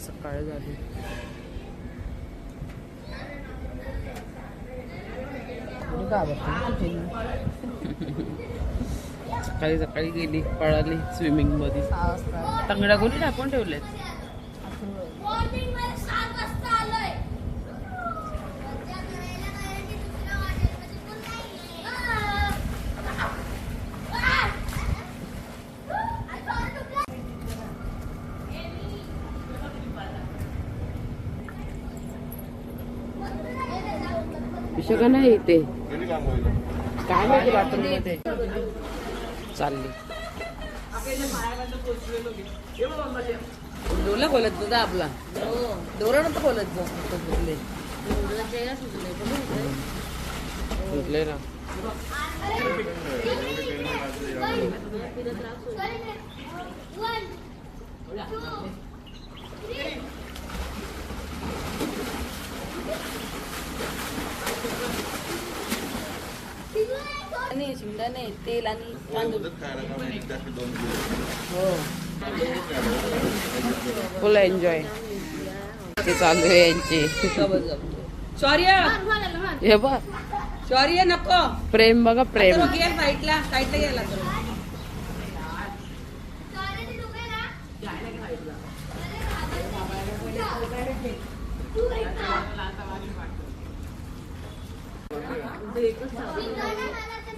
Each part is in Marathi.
सकाळ झाली. सकाळी सकाळी गेली पळाली स्विमिंगमध्ये. तंगड्या गोली टाकून ठेवलेत का नाही इथे. काय माहिती बाथरूममध्ये चालली डोला बोलत तुझा आपला. दोरा नंतर बोलत जा. सुटले सुटले ना two, three. आणि शेंगदाणे तेल आणि तांदूळ. हो. फुल एन्जॉय ते चालू आहे यांची. शौर्य! हे बघ. शौर्य नको. प्रेम बघा प्रेम. घे साईडला साईडला गेला तू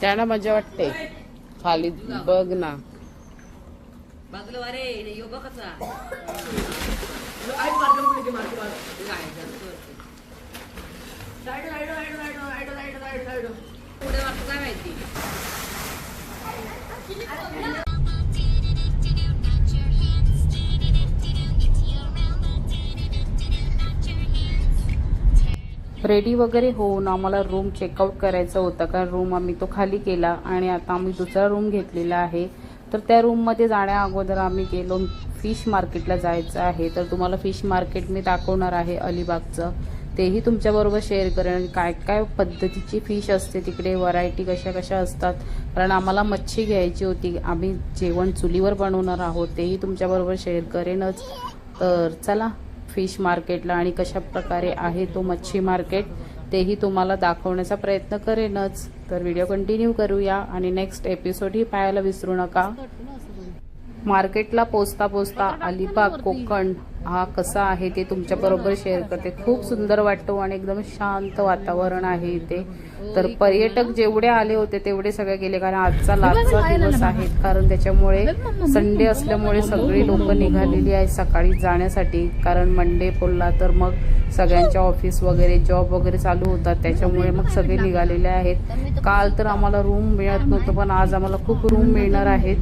त्यांना मजा वाटते. खाली बघ ना. बाजूला अरे योगा कसा रेडी वगैरे होऊन आम्हाला रूम चेकआउट करायचं होतं कारण रूम आम्ही तो खाली केला आणि आता आम्ही दुसरा रूम घेतलेला आहे. तर त्या रूममध्ये जाण्या अगोदर आम्ही गेलो फिश मार्केटला जायचं आहे. तर तुम्हाला फिश मार्केट मी दाखवणार आहे अलिबागचं. तेही तुमच्याबरोबर शेअर करेन. आणि काय काय पद्धतीची फिश असते तिकडे व्हरायटी कशा कशा असतात. कारण आम्हाला मच्छी घ्यायची होती. आम्ही जेवण चुलीवर बनवणार आहोत तेही तुमच्याबरोबर शेअर करेनच. तर चला फिश मार्केटला आणि कशा प्रकारे आहे तो मच्छी मार्केट तेही तुम्हाला दाखवण्याचा प्रयत्न करेनच. तर व्हिडिओ कंटिन्यू करूया आणि नेक्स्ट एपिसोडही पाहायला विसरू नका. मार्केटला पोचता पोचता अलिबाग कोकण हा कसा आहे ते तुमच्याबरोबर शेअर करते. खूप सुंदर वाटतो आणि एकदम शांत वातावरण आहे इथे. तर पर्यटक जेवढे आले होते तेवढे सगळे गेले कारण आजचा लास्टचा दिवस आहे. कारण त्याच्यामुळे संडे असल्यामुळे सगळी लोक निघालेली आहेत सकाळी जाण्यासाठी. कारण मंडे बोलला तर मग सगळ्यांच्या ऑफिस वगैरे जॉब वगैरे चालू होतात. त्याच्यामुळे मग सगळे निघालेले आहेत. काल तर आम्हाला रूम मिळत नव्हतं पण आज आम्हाला खूप रूम मिळणार आहेत.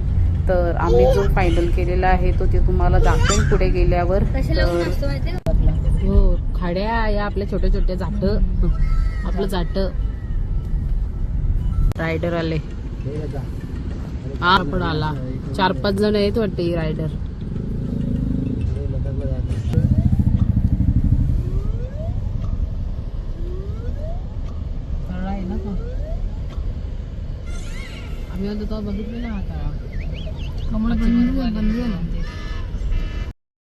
तर आम्ही जो फायनल केलेला आहे तो ते तुम्हाला दाखवेन पुढे गेल्यावर. हो खाड्या या आपल्या छोट्या छोट्या जाट. आपलं जाट. रायडर आले. हा पण आला. चार पाच जण आहेत वाटते रायडर आम्ही तेव्हा बघितलेला हा 我们轮流轮流轮着。